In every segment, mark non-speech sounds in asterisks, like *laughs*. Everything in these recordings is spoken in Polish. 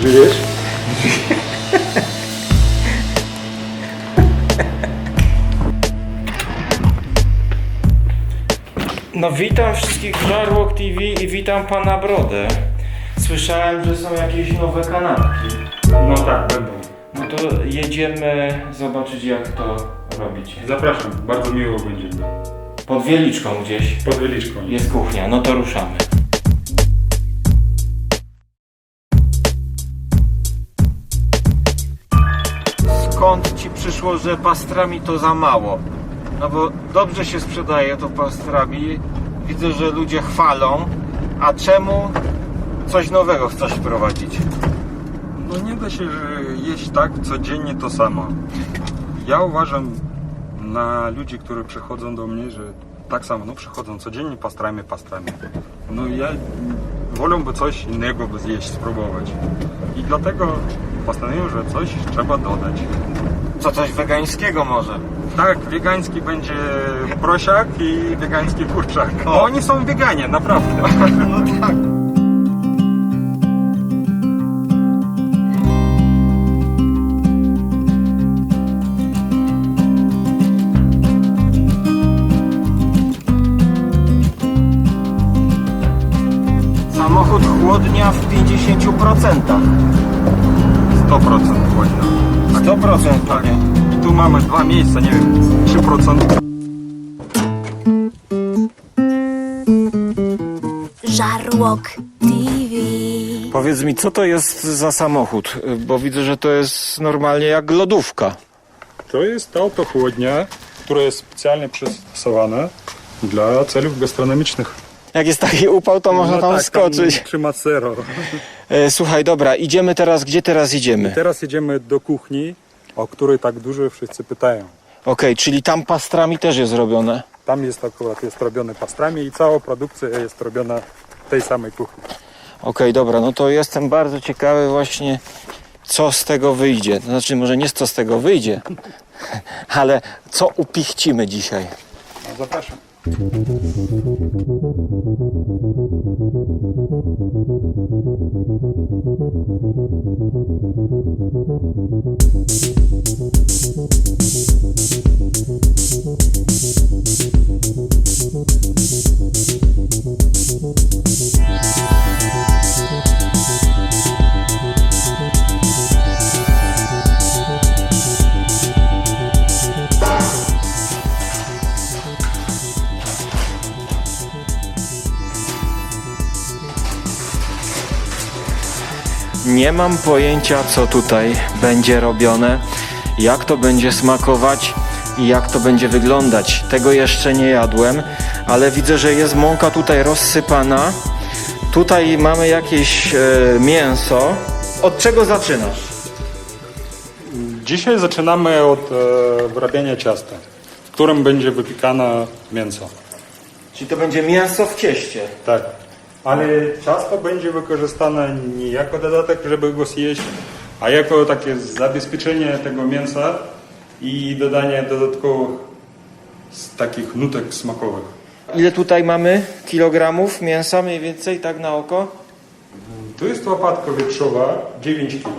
Żyjesz? No witam wszystkich w Żarłok TV i witam pana Brodę. Słyszałem, że są jakieś nowe kanapki. No tak, będą. No to jedziemy zobaczyć jak to robicie. Zapraszam, bardzo miło będzie. Pod Wieliczką gdzieś Pod Wieliczką. jest kuchnia, no to ruszamy. Skąd ci przyszło, że pastrami to za mało? No bo dobrze się sprzedaje to pastrami. Widzę, że ludzie chwalą. A czemu coś nowego chcesz wprowadzić? No nie da się jeść tak codziennie to samo. Ja uważam na ludzi, którzy przychodzą do mnie, że tak samo, no przychodzą codziennie pastrami, pastrami. No ja wolałbym coś innego by zjeść, spróbować. I dlatego postanowiłem, że coś trzeba dodać. Co coś wegańskiego może? Tak, wegański będzie prosiak i wegański kurczak. Bo oni są weganie, naprawdę. *laughs* No tak. Chłodnia w 50%. 100% chłodnia. 100% panie. I tu mamy dwa miejsca, nie wiem, 3%. Żarłok TV. Powiedz mi, co to jest za samochód? Bo widzę, że to jest normalnie jak lodówka. To jest auto chłodnia, które jest specjalnie przystosowane dla celów gastronomicznych. Jak jest taki upał, to można No tam tak, skoczyć. Tam trzyma zero. E, słuchaj, dobra, idziemy teraz, gdzie teraz idziemy? Teraz jedziemy do kuchni, o której tak dużo wszyscy pytają. Okej, czyli tam pastrami też jest robione. Tam jest akurat jest robione pastrami i cała produkcja jest robiona w tej samej kuchni. Okej, dobra, no to jestem bardzo ciekawy właśnie, co z tego wyjdzie. To znaczy, może nie co z tego wyjdzie, *laughs* ale co upichcimy dzisiaj. No, zapraszam. Thank you. Nie mam pojęcia, co tutaj będzie robione, jak to będzie smakować i jak to będzie wyglądać. Tego jeszcze nie jadłem, ale widzę, że jest mąka tutaj rozsypana. Tutaj mamy jakieś e, mięso. Od czego zaczynasz? Dzisiaj zaczynamy od e, wyrabiania ciasta, w którym będzie wypikane mięso. Czyli to będzie mięso w cieście. Tak. Ale ciasto będzie wykorzystane nie jako dodatek, żeby go zjeść, a jako takie zabezpieczenie tego mięsa i dodanie dodatkowych z takich nutek smakowych. Ile tutaj mamy kilogramów mięsa mniej więcej, tak na oko? Tu jest łopatka wieprzowa 9 kg.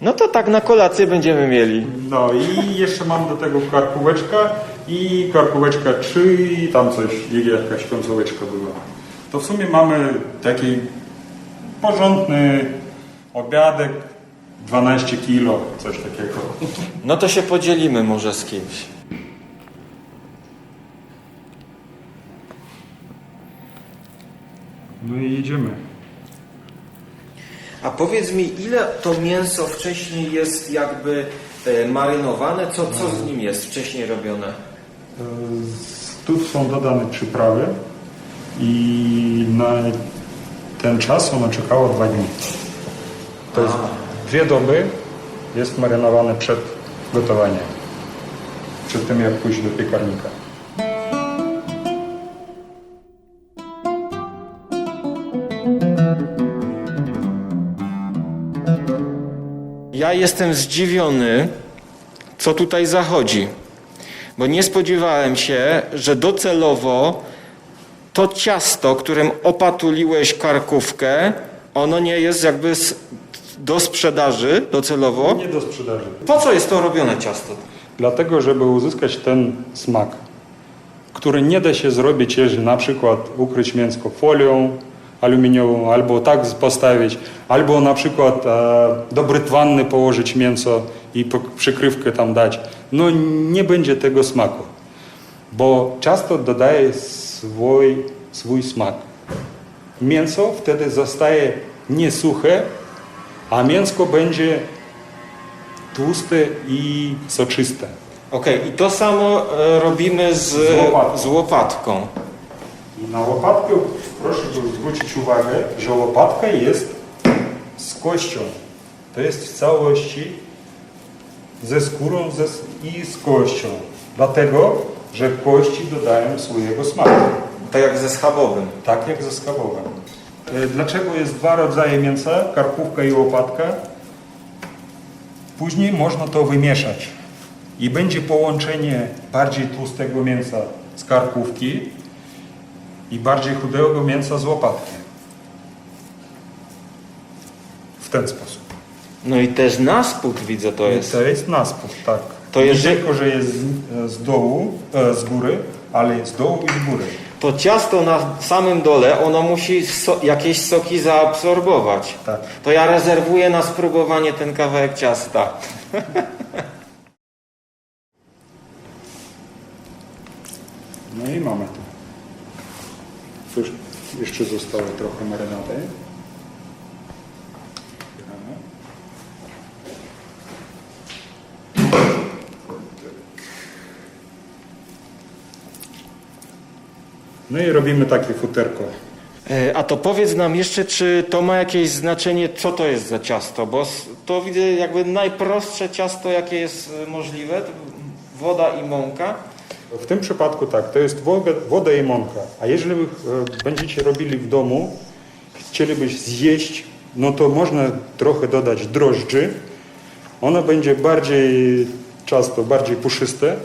No to tak na kolację będziemy mieli. No i jeszcze mam do tego karkóweczka i karkóweczka 3 i tam coś, jakaś końcóweczka była. To w sumie mamy taki porządny obiadek 12 kg, coś takiego. No to się podzielimy może z kimś. No i jedziemy. A powiedz mi, ile to mięso wcześniej jest jakby e, marynowane? Co, co z nim jest wcześniej robione? E, Tu są dodane przyprawy i na ten czas ono czekało dwa dni. To jest dwie doby jest marynowane przed gotowaniem. Przed tym jak pójść do piekarnika. Ja jestem zdziwiony, co tutaj zachodzi. Bo nie spodziewałem się, że docelowo to ciasto, którym opatuliłeś karkówkę, ono nie jest jakby do sprzedaży docelowo. Nie do sprzedaży. Po co jest to robione ciasto? Dlatego, żeby uzyskać ten smak, który nie da się zrobić, jeżeli na przykład ukryć mięsko folią aluminiową, albo tak postawić, albo na przykład e, do brytwanny położyć mięso i przykrywkę tam dać. No nie będzie tego smaku, bo ciasto dodaje swój, swój smak. Mięso wtedy zostaje nie suche, a mięsko będzie tłuste i soczyste. Okej, i to samo e, robimy z, Z łopatką. z łopatką. Na łopatkę proszę zwrócić uwagę, że łopatka jest z kością. To jest w całości ze skórą ze, i z kością. Dlatego, że kości dodają swojego smaku. Tak jak ze schabowym. Tak jak ze schabowym. E, Dlaczego jest dwa rodzaje mięsa, karkówka i łopatka? Później można to wymieszać i będzie połączenie bardziej tłustego mięsa z karkówki i bardziej chudego mięsa z łopatki. W ten sposób. No i też na spód widzę to jest. To jest naspód, tak. To Nie jeżeli- tylko, że jest z, z dołu, e, z góry, ale jest z dołu i z góry. To ciasto na samym dole, ono musi so, jakieś soki zaabsorbować. Tak. To ja rezerwuję na spróbowanie ten kawałek ciasta. *laughs* No i mamy to. Cóż, jeszcze zostało trochę marynady. No i robimy takie futerko. E, A to powiedz nam jeszcze, czy to ma jakieś znaczenie, co to jest za ciasto? Bo to widzę jakby najprostsze ciasto, jakie jest e, możliwe. Woda i mąka. W tym przypadku tak, to jest woda, woda i mąka. A jeżeli e, będziecie robili w domu, chcielibyś zjeść, no to można trochę dodać drożdży. Ono będzie bardziej często, bardziej puszyste.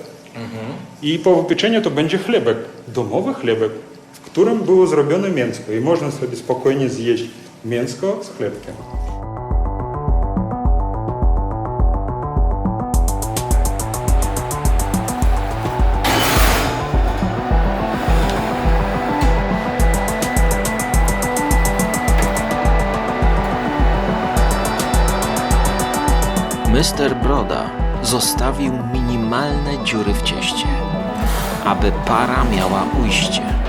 I po wypieczeniu to będzie chlebek, domowy chlebek, w którym było zrobione mięsko. I można sobie spokojnie zjeść mięsko z chlebkiem. Mr. Broda zostawił minimalne dziury w cieście, aby para miała ujście.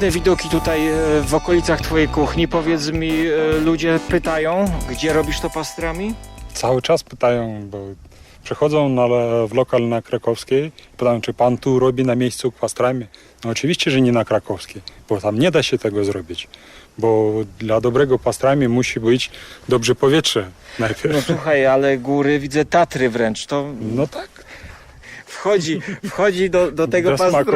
Piękne widoki tutaj e, w okolicach Twojej kuchni. Powiedz mi, e, ludzie pytają, gdzie robisz to pastrami? Cały czas pytają, bo przychodzą na, w lokal na Krakowskiej, pytają, czy pan tu robi na miejscu pastrami. No oczywiście, że nie na Krakowskiej, bo tam nie da się tego zrobić, bo dla dobrego pastrami musi być dobrze powietrze No najpierw. słuchaj, ale góry, widzę Tatry wręcz. To No tak. wchodzi, wchodzi do, do tego Do smaku.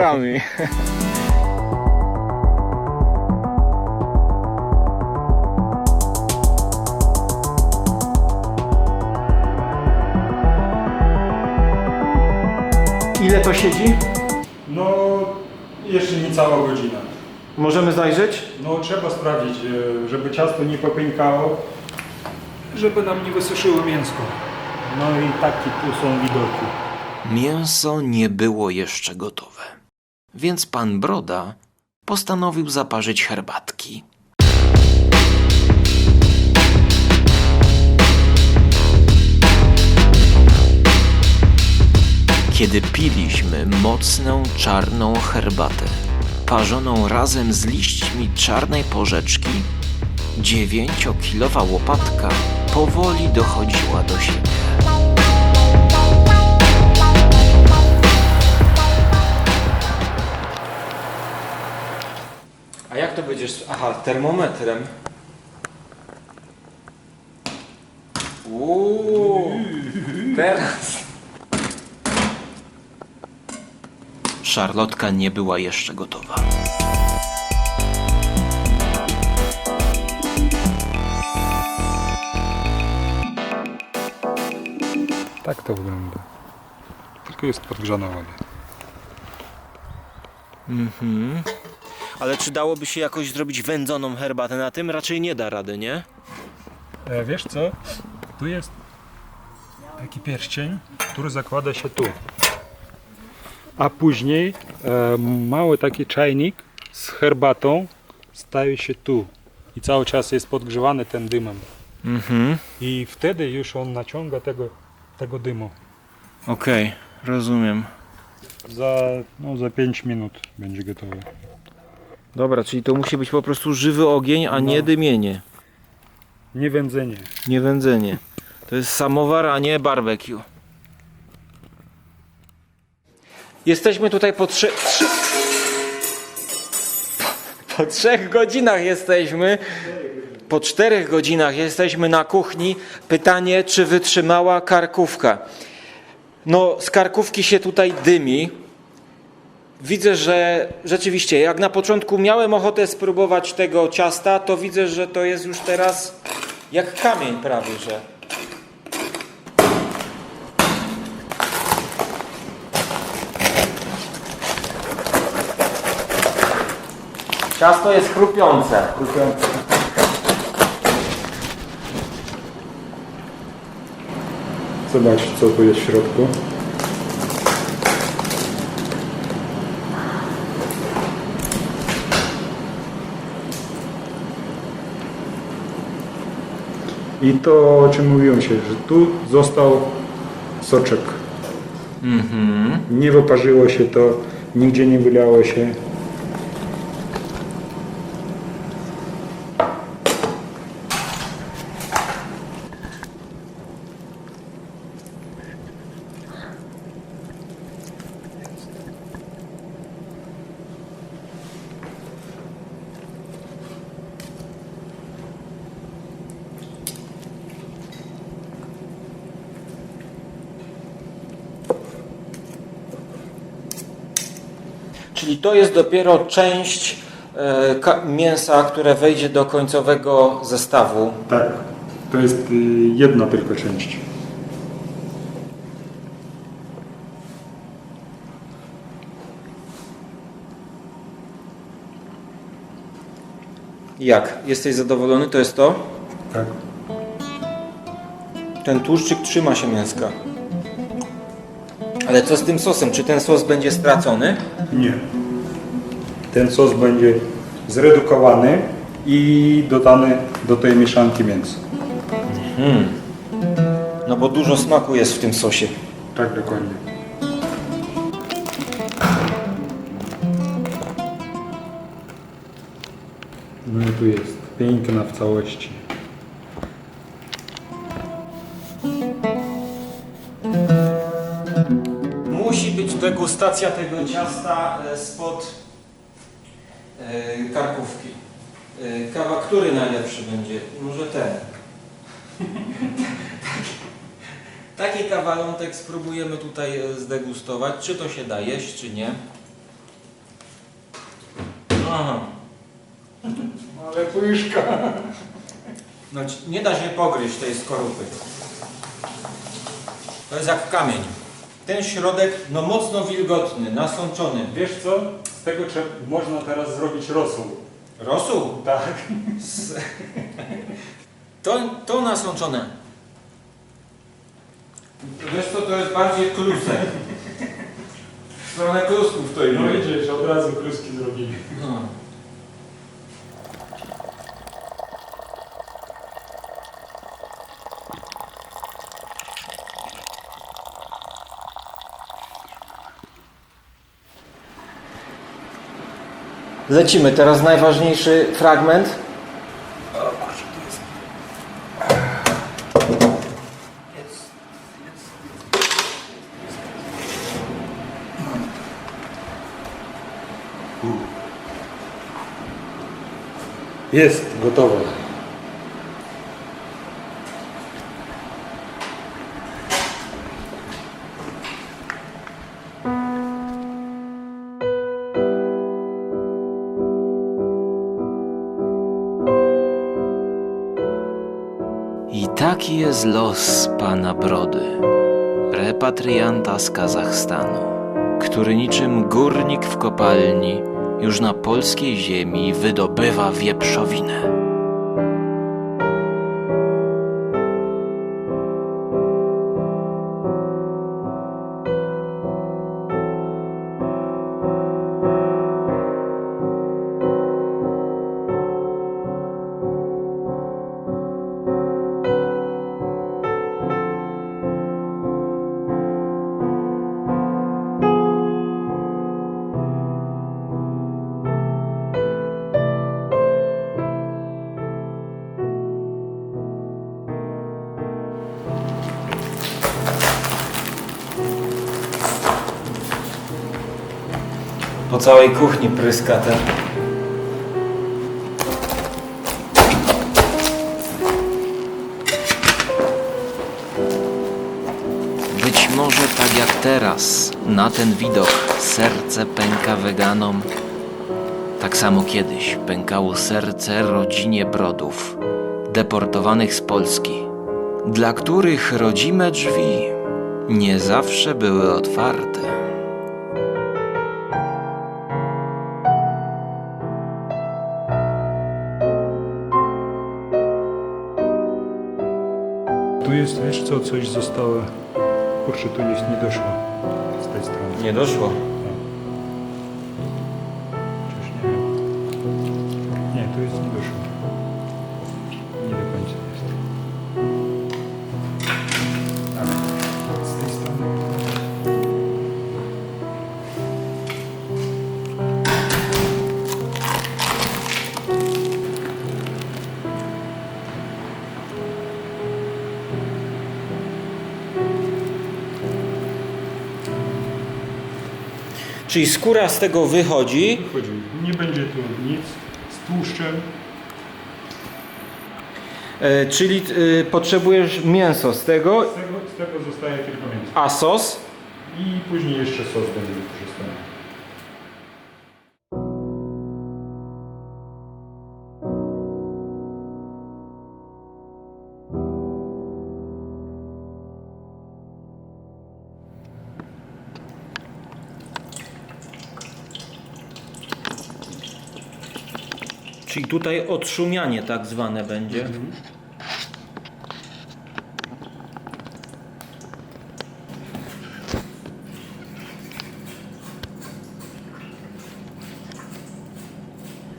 Ile to siedzi? No jeszcze niecała godzina. Możemy zajrzeć? No trzeba sprawdzić, e, żeby ciasto nie popękało, żeby nam nie wysuszyło mięsko. No i takie tu są widoki. Mięso nie było jeszcze gotowe, więc pan Broda postanowił zaparzyć herbatki. Kiedy piliśmy mocną czarną herbatę, parzoną razem z liśćmi czarnej porzeczki, dziewięciokilowa łopatka powoli dochodziła do siebie. A jak to będziesz... Aha, termometrem. Uuu, teraz. Szarlotka nie była jeszcze gotowa. Tak to wygląda. Tylko jest podgrzana woda. Ale czy dałoby się jakoś zrobić wędzoną herbatę na tym? Raczej nie da rady, nie? E, wiesz co? Tu jest taki pierścień, który zakłada się tu. A później e, mały taki czajnik z herbatą stawi się tu. I cały czas jest podgrzewany tym dymem. Mhm. I wtedy już on naciąga tego, tego dymu. Okej, rozumiem. Za, no, za 5 minut będzie gotowe. Dobra, czyli to musi być po prostu żywy ogień, a nie No. dymienie, Nie wędzenie. nie wędzenie. To jest samowar, a nie barbecue. Jesteśmy tutaj po trzy... trzy... Po, po trzech godzinach jesteśmy. Po czterech godzinach jesteśmy na kuchni. Pytanie, czy wytrzymała karkówka. No, z karkówki się tutaj dymi. Widzę, że rzeczywiście, jak na początku miałem ochotę spróbować tego ciasta, to widzę, że to jest już teraz jak kamień prawie, że. Ciasto jest chrupiące. chrupiące. Zobacz, co tu jest w środku. I to, o czym mówiłem się, że tu został soczek. Nie wyparzyło się to, nigdzie nie wylało się. Czyli to jest dopiero część e, mięsa, które wejdzie do końcowego zestawu. Tak, to jest y, jedna tylko część. Jak? Jesteś zadowolony? To jest to? Tak. Ten tłuszczyk trzyma się mięska. Ale co z tym sosem? Czy ten sos będzie stracony? Nie. Ten sos będzie zredukowany i dodany do tej mieszanki mięsa. No bo dużo smaku jest w tym sosie. Tak, dokładnie. No i tu jest piękna w całości. Musi być degustacja tego ciasta e, spod karkówki. E, Kawa, który najlepszy będzie? Może ten. *laughs* Taki kawalątek spróbujemy tutaj e, zdegustować. Czy to się da jeść, czy nie. Aha. Ale pyszka. No, nie da się pogryźć tej skorupy. To jest jak kamień. Ten środek, no mocno wilgotny, nasączony. Wiesz co? Z tego trzeba, można teraz zrobić rosół. Rosół? Tak. S- To, to nasączone. Wiesz co, to jest bardziej klusek. W stronę klusków to No idzie. widzisz, od razu kluski zrobili. No. Lecimy, teraz najważniejszy fragment. Jest, gotowe. Jest los pana Brody, repatrianta z Kazachstanu, który niczym górnik w kopalni już na polskiej ziemi wydobywa wieprzowinę. Po całej kuchni pryska ten. Być może tak jak teraz, na ten widok serce pęka weganom, tak samo kiedyś pękało serce rodzinie Brodów, deportowanych z Polski, dla których rodzime drzwi nie zawsze były otwarte. Tu jest, wiesz co, coś zostało. Kurczę, tu jest nie doszło z tej strony. Nie doszło. Czyli skóra z tego wychodzi. Chodzi. Nie będzie tu nic z tłuszczem. E, czyli e, potrzebujesz mięso z tego, Z tego, z tego zostaje tylko mięso. a sos? I później jeszcze sos będzie wykorzystany. Czyli tutaj odszumianie tak zwane będzie.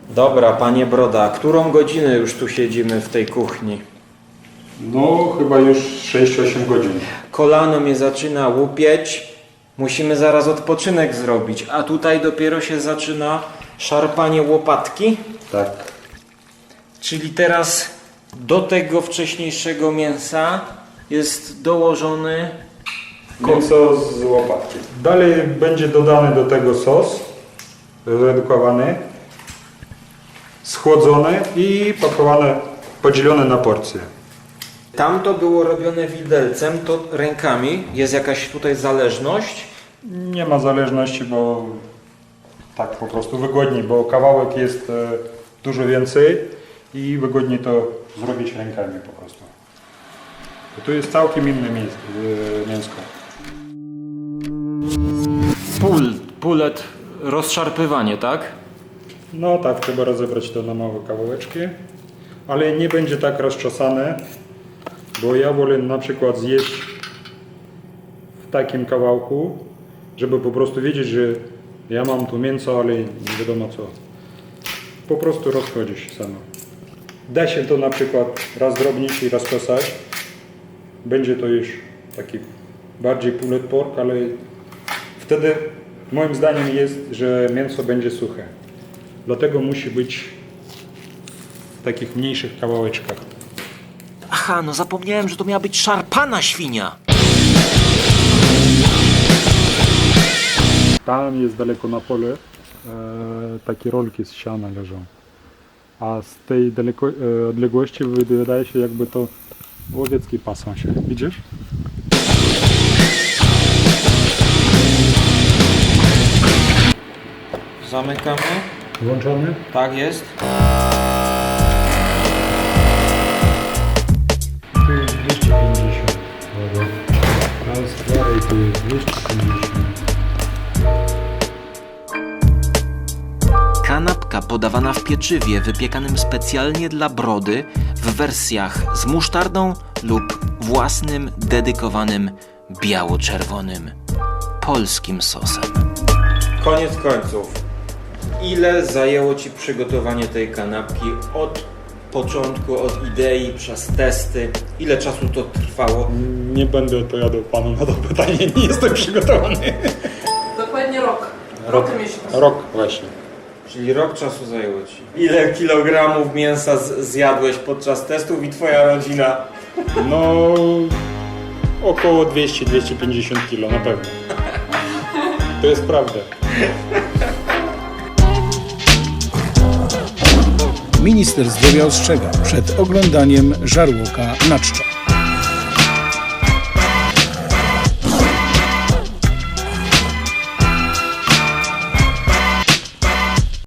Dobra, panie Broda, którą godzinę już tu siedzimy w tej kuchni? No, chyba już 6-8 godzin. Kolano mnie zaczyna łupieć, musimy zaraz odpoczynek zrobić, a tutaj dopiero się zaczyna szarpanie łopatki. Tak. Czyli teraz do tego wcześniejszego mięsa jest dołożony Mięso z łopatki. Dalej będzie dodany do tego sos redukowany, schłodzony i pakowane, podzielone na porcje. Tam to było robione widelcem, to rękami. Jest jakaś tutaj zależność. Nie ma zależności, bo tak po prostu wygodniej, bo kawałek jest e, dużo więcej i wygodniej to zrobić rękami po prostu. Tu jest całkiem inne e, mięsko. Pul, pulet, rozszarpywanie, tak? No tak, trzeba rozebrać to na małe kawałeczki, ale nie będzie tak rozczesane, bo ja wolę na przykład zjeść w takim kawałku, żeby po prostu wiedzieć, że ja mam tu mięso, ale nie wiadomo co. Po prostu rozchodzi się samo. Da się to na przykład rozdrobnić i rozkosać. Będzie to już taki bardziej pulled pork, ale wtedy moim zdaniem jest, że mięso będzie suche. Dlatego musi być w takich mniejszych kawałeczkach. Aha, no zapomniałem, że to miała być szarpana świnia. Tam jest daleko na pole e, takie rolki z siana leżą. a z tej daleko, e, odległości wydaje się jakby to łowiecki pasą się. Widzisz? Zamykamy. Włączony? Tak jest. Podawana w pieczywie wypiekanym specjalnie dla brody w wersjach z musztardą lub własnym dedykowanym biało-czerwonym polskim sosem. Koniec końców. Ile zajęło Ci przygotowanie tej kanapki od początku, od idei, przez testy? Ile czasu to trwało? Nie będę odpowiadał panu na to pytanie, nie jestem przygotowany. Dokładnie rok. Rok. Rok właśnie. Czyli rok czasu zajęło Ci. Ile kilogramów mięsa z- zjadłeś podczas testów i Twoja rodzina? No około 200-250 kilo na pewno. To jest prawda. Minister zdrowia ostrzega przed oglądaniem żarłoka na czczo.